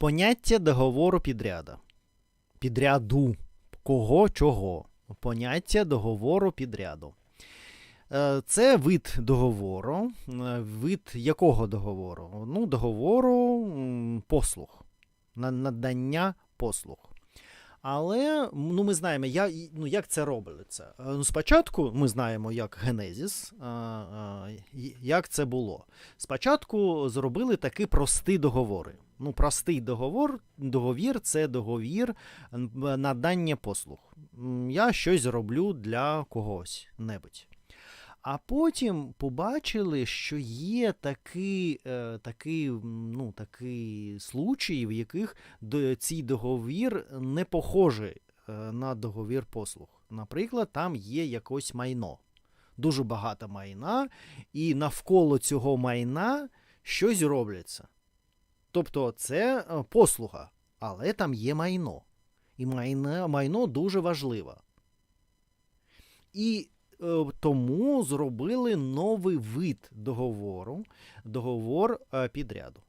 Поняття договору підряда. Підряду. Кого чого. Поняття договору підряду. Е, Це вид договору. Е, Вид якого договору? Ну, договору послуг. Надання послуг. Але ну, ми знаємо, я, ну, як це робиться. Е, Ну, спочатку ми знаємо, як Генезіс, як це було. Спочатку зробили такі прості договори. Ну, простий договор, договір це договір надання послуг. Я щось роблю для когось небудь. А потім побачили, що є такі, е, такі, ну, такі случаї, в яких цей договір не похожий е, на договір послуг. Наприклад, там є якось майно, дуже багато майна, і навколо цього майна щось робляться. Тобто це е, послуга, але там є майно. І майно, майно дуже важливе. І е, тому зробили новий вид договору, договор е, підряду.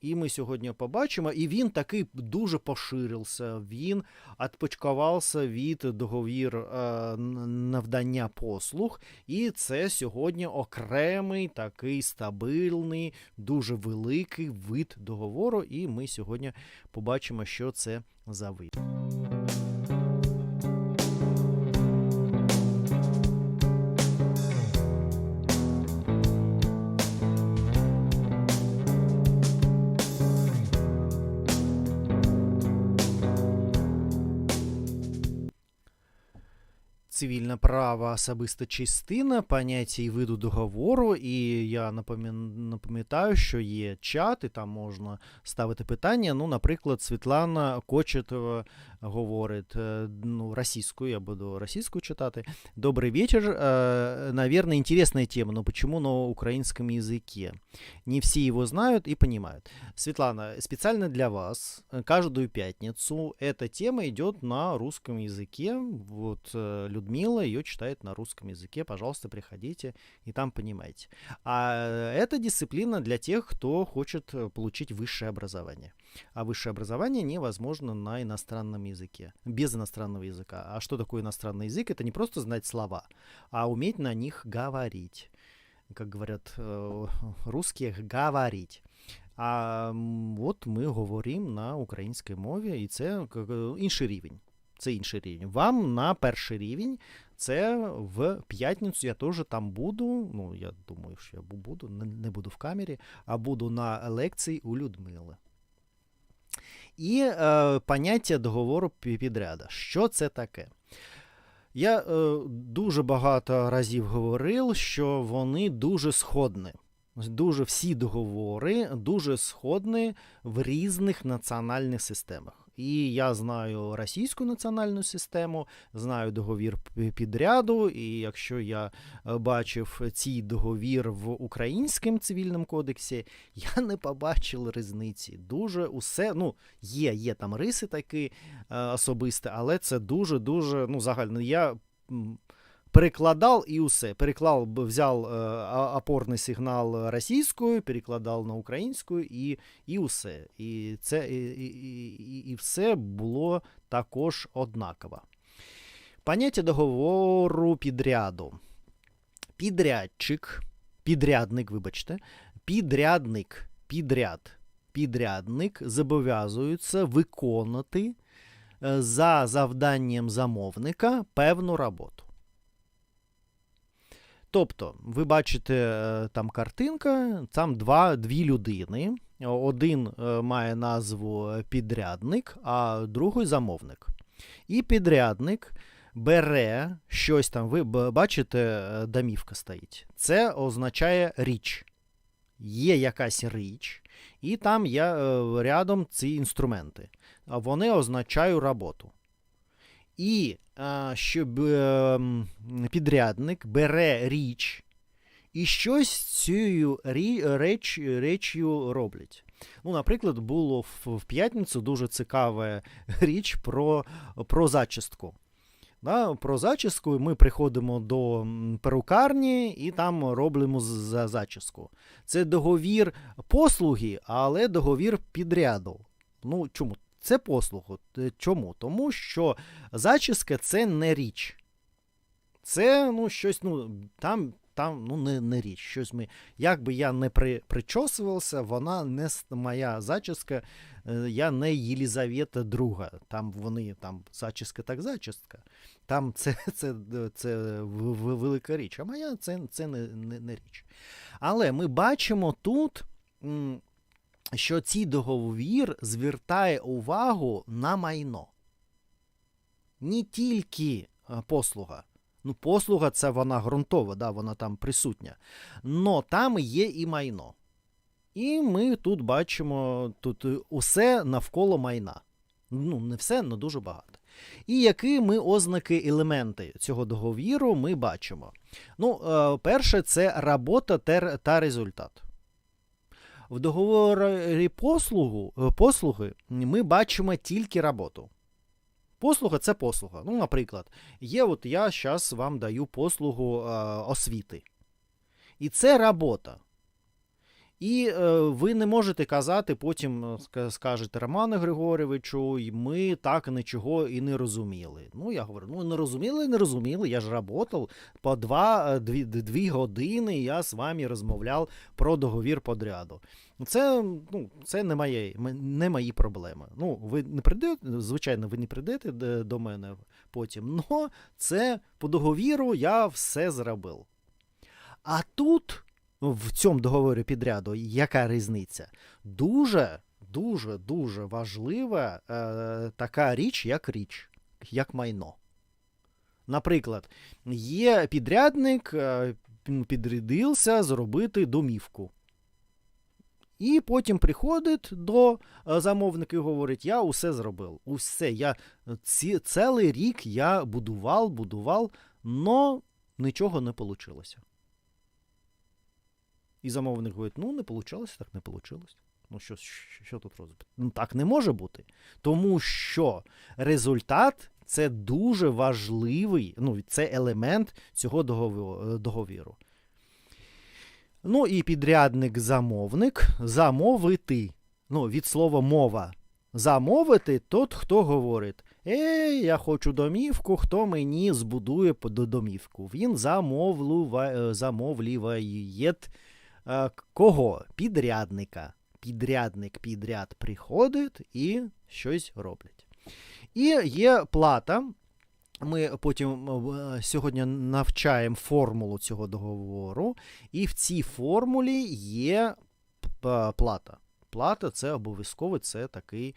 І ми сьогодні побачимо, і він такий дуже поширився. Він відпочкувався від договір е, навдання послуг, і це сьогодні окремий такий стабільний, дуже великий вид договору. І ми сьогодні побачимо, що це за вид. Цивільне право особиста частина, поняття і виду договору. І я напам'ятаю, що є чат, і там можна ставити питання. Ну, наприклад, Світлана Кочетова говорить е, ну, російською, я буду російською читати. Добрый вечер. Э, Наверное, интересная тема, но почему на украинском языке? Не все его знают и понимают. Светлана, специально для вас э, каждую пятницу эта тема идет на русском языке. Вот э, Людмила ее читает на русском языке. Пожалуйста, приходите и там понимаете. А эта дисциплина для тех, кто хочет э, получить высшее образование. А высшее образование невозможно на иностранном языке, без иностранного языка. А что такое иностранный язык? Это не просто знать слова, а уметь на них говорить. Как говорят э, русские, говорить. А м, от ми говоримо на українській мові, і це к- к- інший рівень. Це інший рівень. Вам на перший рівень. Це в п'ятницю я теж там буду. Ну, я думаю, що я бу- буду, не, не буду в камері, а буду на лекції у Людмили. І е, поняття договору підряду. Що це таке? Я е, дуже багато разів говорив, що вони дуже сходні. Дуже всі договори дуже сходні в різних національних системах. І я знаю російську національну систему, знаю договір підряду, і якщо я е, бачив цей договір в українському цивільному кодексі, я не побачив різниці. Дуже усе, ну, є, є там риси такі е, особисті, але це дуже-дуже ну, загально. Я перекладав і усе. Переклав, б- взяв е, опорний сигнал російською, перекладав на українську і, і усе. І, це, і, і, і все було також однаково. Поняття договору підряду. Підрядчик, підрядник, вибачте, підрядник, підряд, підрядник зобов'язується виконати е, за завданням замовника певну роботу. Тобто, ви бачите е, там картинка, там два, дві людини. Один е, має назву е, підрядник, а другий замовник. І підрядник бере щось там, ви бачите, домівка стоїть. Це означає річ. Є якась річ, і там є рядом ці інструменти. Вони означають роботу. І щоб е, підрядник бере річ і щось цією реч, речю роблять. Ну, наприклад, було в, в п'ятницю дуже цікава річ про, про зачистку. Да, про зачіску ми приходимо до перукарні і там робимо за зачіску. Це договір послуги, але договір підряду. Ну, чому? Це послугу. Чому? Тому що зачіска це не річ. Це ну, щось, ну, там, там ну, не, не річ. Щось ми, як би я не при, причосувався, вона не моя зачіска, е, я не Єлізавета II. Там вони, там зачіска так зачіска. Там це, це, це в- велика річ. А моя це, це не, не, не річ. Але ми бачимо тут, що цей договір звертає увагу на майно. Не тільки е, послуга. Ну, послуга це вона ґрунтова, да, вона там присутня. Но там є і майно. І ми тут бачимо тут е, усе навколо майна. Ну, не все, але дуже багато. І які ми ознаки, елементи цього договіру ми бачимо. Ну, е, перше, це робота та результат. В договорі послугу, е, послуги ми бачимо тільки роботу. Послуга це послуга. Ну, наприклад, є от я зараз вам даю послугу е, освіти. І це робота. І е, ви не можете казати, потім е, скажете Роману Григорьовичу, «І ми так нічого і не розуміли. Ну, я говорю, ну не розуміли, не розуміли. Я ж працював по два, е, дві, дві години, я з вами розмовляв про договір подряду. Це, ну, це не, моє, не мої проблеми. Ну, ви не прийдете, звичайно, ви не прийдете до мене потім, але це по договіру я все зробив. А тут, в цьому договорі підряду, яка різниця? Дуже, дуже, дуже важлива е, така річ, як річ, як майно. Наприклад, є підрядник, е, підрядився зробити домівку. І потім приходить до е, замовника і говорить: я усе зробив. Усе, я ці, цілий рік я будував, будував, но нічого не вийшло. І замовник говорить: ну, не вийшло, так не вийшло. Ну, що, що, тут робити? Ну, так не може бути. Тому що результат це дуже важливий, ну, це елемент цього договіру. Ну і підрядник-замовник замовити. Ну, від слова мова. Замовити тот, хто говорить: Ей, я хочу домівку, хто мені збудує домівку. Він замовлюва- е, замовлює кого? Підрядника. Підрядник підряд приходить і щось роблять. І є плата. Ми потім е, сьогодні навчаємо формулу цього договору, і в цій формулі є плата. Плата це обов'язково це такий е,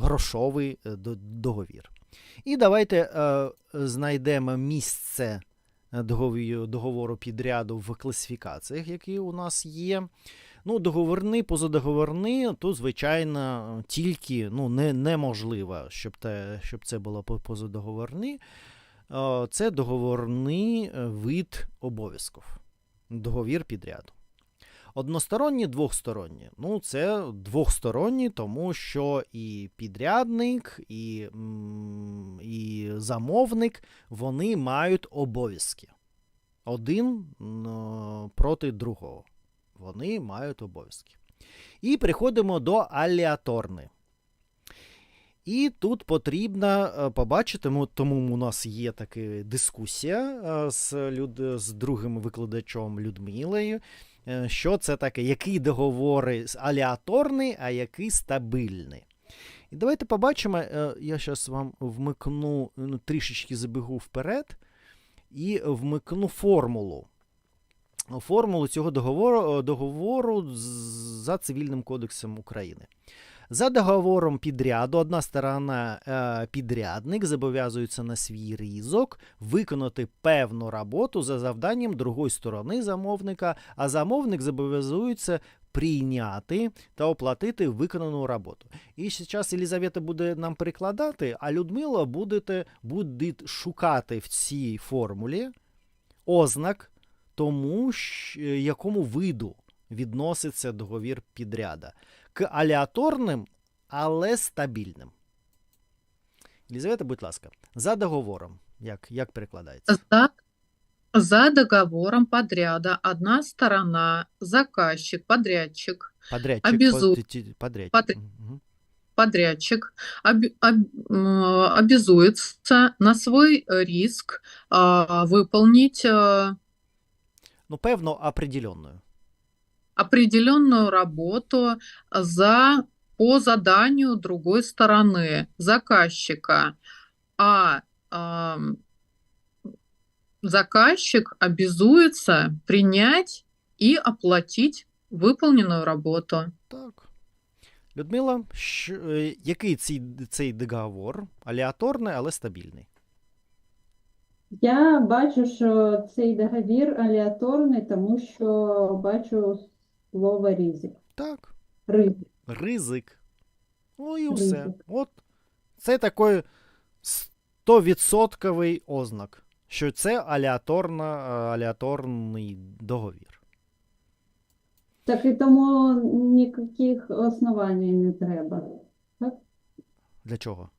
грошовий е, договір. І давайте е, знайдемо місце договору підряду в класифікаціях, які у нас є. Ну, договорний, позадоговорний, то, звичайно, тільки ну, не, неможливо, щоб, те, щоб це було по- позадоговорний. Е, Це договорний е, вид обов'язків. Договір підряду. Односторонні, двохсторонні. Ну, це двохсторонні, тому що і підрядник, і, і замовник вони мають обов'язки. Один проти другого. Вони мають обов'язки. І переходимо до аліаторни. І тут потрібно е, побачити, тому у нас є така дискусія е, з, люд, з другим викладачом Людмилою. Е, Що це таке? Який договори аліаторний, а який стабільний? І давайте побачимо. е, Я зараз вам вмикну ну, трішечки забігу вперед і вмикну формулу. Формулу цього договору, договору за Цивільним кодексом України. За договором підряду, одна сторона е, підрядник зобов'язується на свій різок виконати певну роботу за завданням другої сторони замовника, а замовник зобов'язується прийняти та оплатити виконану роботу. І зараз Елізавета буде нам перекладати, а Людмила будете, буде шукати в цій формулі ознак тому, щ- якому виду відноситься договір підряда. К аліаторним, але стабільним. Елізавета, будь ласка, за договором. Як, як перекладається? За, за договором подряда одна сторона, заказчик, подрядчик, Подрядчик. обязу- Подрядчик. Подр- Мгм. подрядчик об- обязуется на свой риск а, выполнить а, Ну, певно, определенною. Определенную работу за, по заданию другой стороны, заказчика. А ам, заказчик обязуется принять и оплатить выполненную работу. Так. Людмила, що, е, який цей, цей договор? Аліаторний, але стабільний. Я бачу, що цей договір аліаторний, тому що бачу слово ризик. Так. Ризик. Ризик. Ну і все. Ризик. От це такий 100% ознак, що це аліаторна, аліаторний договір. Так і тому ніяких основань не треба. Для чого?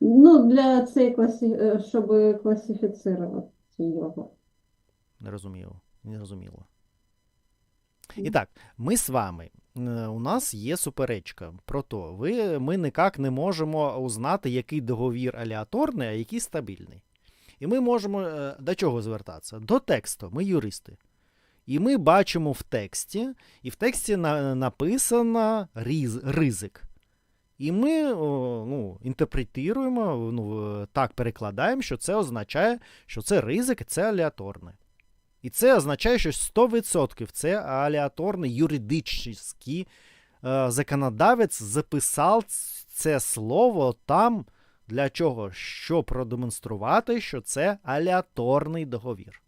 Ну, для цієї класі... е, щоб класифіцирувати його. Не розуміло. Не розуміло. І так, ми з вами. е, У нас є суперечка про то. Ви, ми ніяк не можемо узнати, який договір аліаторний, а який стабільний. І ми можемо е, до чого звертатися? До тексту. Ми юристи. І ми бачимо в тексті, і в тексті на, написано різ, ризик. І ми ну, інтерпретуємо, ну, так перекладаємо, що це означає, що це ризик, це аліаторне. І це означає, що 100% це аліаторний юридичний е, законодавець записав це слово там для чого? Щоб продемонструвати, що це аліаторний договір.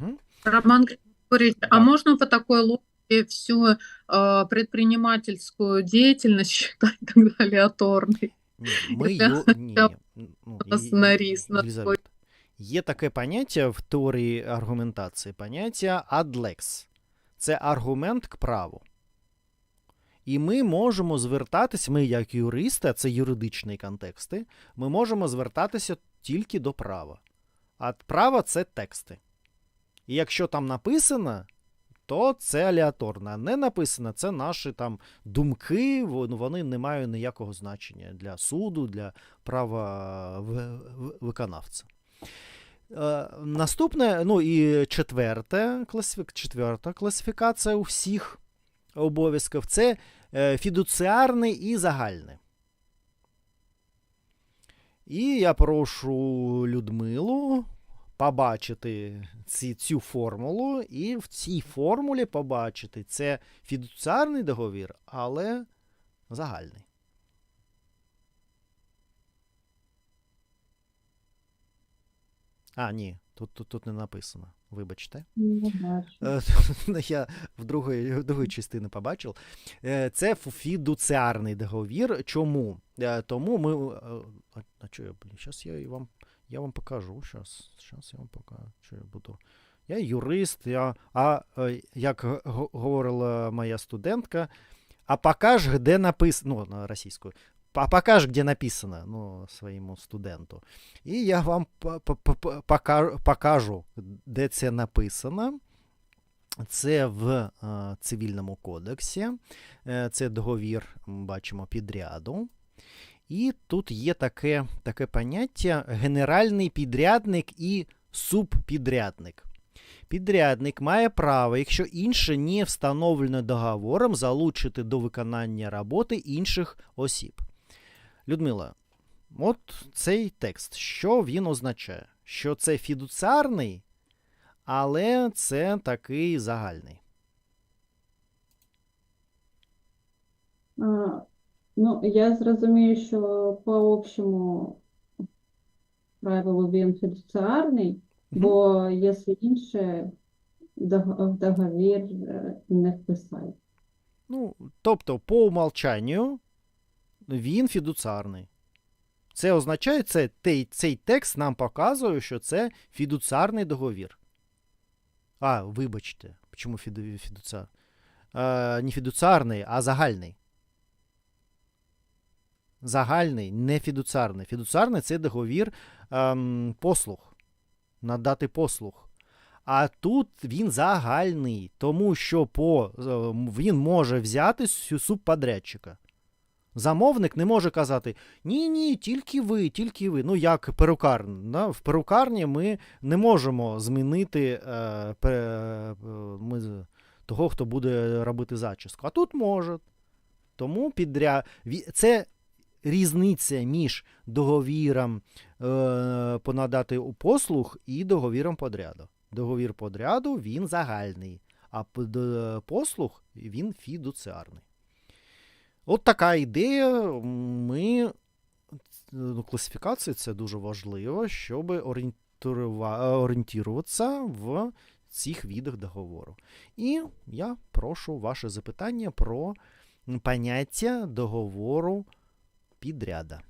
Угу. Роман Григорьевич, Да. а можно по такой логике всю э, предпринимательскую деятельность считать тогда алиаторной? Я ю... ні, я ні, ну, нас Є- таке поняття в теорії аргументації, поняття ad. Це аргумент к праву. І ми можемо звертатися, ми як юристи, а це юридичні контексти, ми можемо звертатися тільки до права. А право це тексти. І якщо там написано, то це аліаторно. А не написано, це наші там думки, вони не мають ніякого значення для суду, для права виконавця. Е, наступне, ну і четверте, четверта класифікація у всіх обов'язків це е, фідуціарний і загальний. І я прошу Людмилу побачити ці, цю формулу, і в цій формулі побачити це фідуціарний договір, але загальний. А, ні, тут, тут, тут не написано. Вибачте. Не. Е, Я в другої, в другої частини побачив. Е, Це фідуціарний договір. Чому? Е, Тому ми. А, а що я, блін, зараз я вам, я вам покажу. Щас, щас я вам покажу, що я буду. Я юрист, я, а як говорила моя студентка, а покаж, де написано, ну, російською, а покаж, де написано, ну, своєму студенту. І я вам по- по- по- пока- покажу, де це написано. Це в е, цивільному кодексі. Е, це договір, бачимо, підряду. І тут є таке, таке поняття генеральний підрядник і субпідрядник. Підрядник має право, якщо інше не встановлено договором, залучити до виконання роботи інших осіб. Людмила, от цей текст, що він означає? Що це фідуціарний, але це такий загальний. А, ну, я зрозумію, що по общому правилу він фідуціарний, Мгм. бо якщо інше, в договір е, не вписати. Ну, тобто, по умолчанню він фідуціарний. Це означає, це, цей, текст нам показує, що це фідуціарний договір. А, вибачте, чому фіду, фідуціар? Е, не фідуціарний, а загальний. Загальний, не фідуціарний. Фідуціарний це договір ем, послуг. Надати послуг. А тут він загальний, тому що по, е, він може взяти субподрядчика. Замовник не може казати: ні, ні, тільки ви, тільки ви. Ну, як перукар. Да? В перукарні ми не можемо змінити е, пе, е, ми, того, хто буде робити зачіску. А тут може. Тому підря... це різниця між договіром е, понадати у послуг і договіром подряду. Договір подряду він загальний, а послуг він фідуціарний. От така ідея. Ми ну, класифікації це дуже важливо, щоб орієнтуватися в цих видах договору. І я прошу ваше запитання про поняття договору підряда.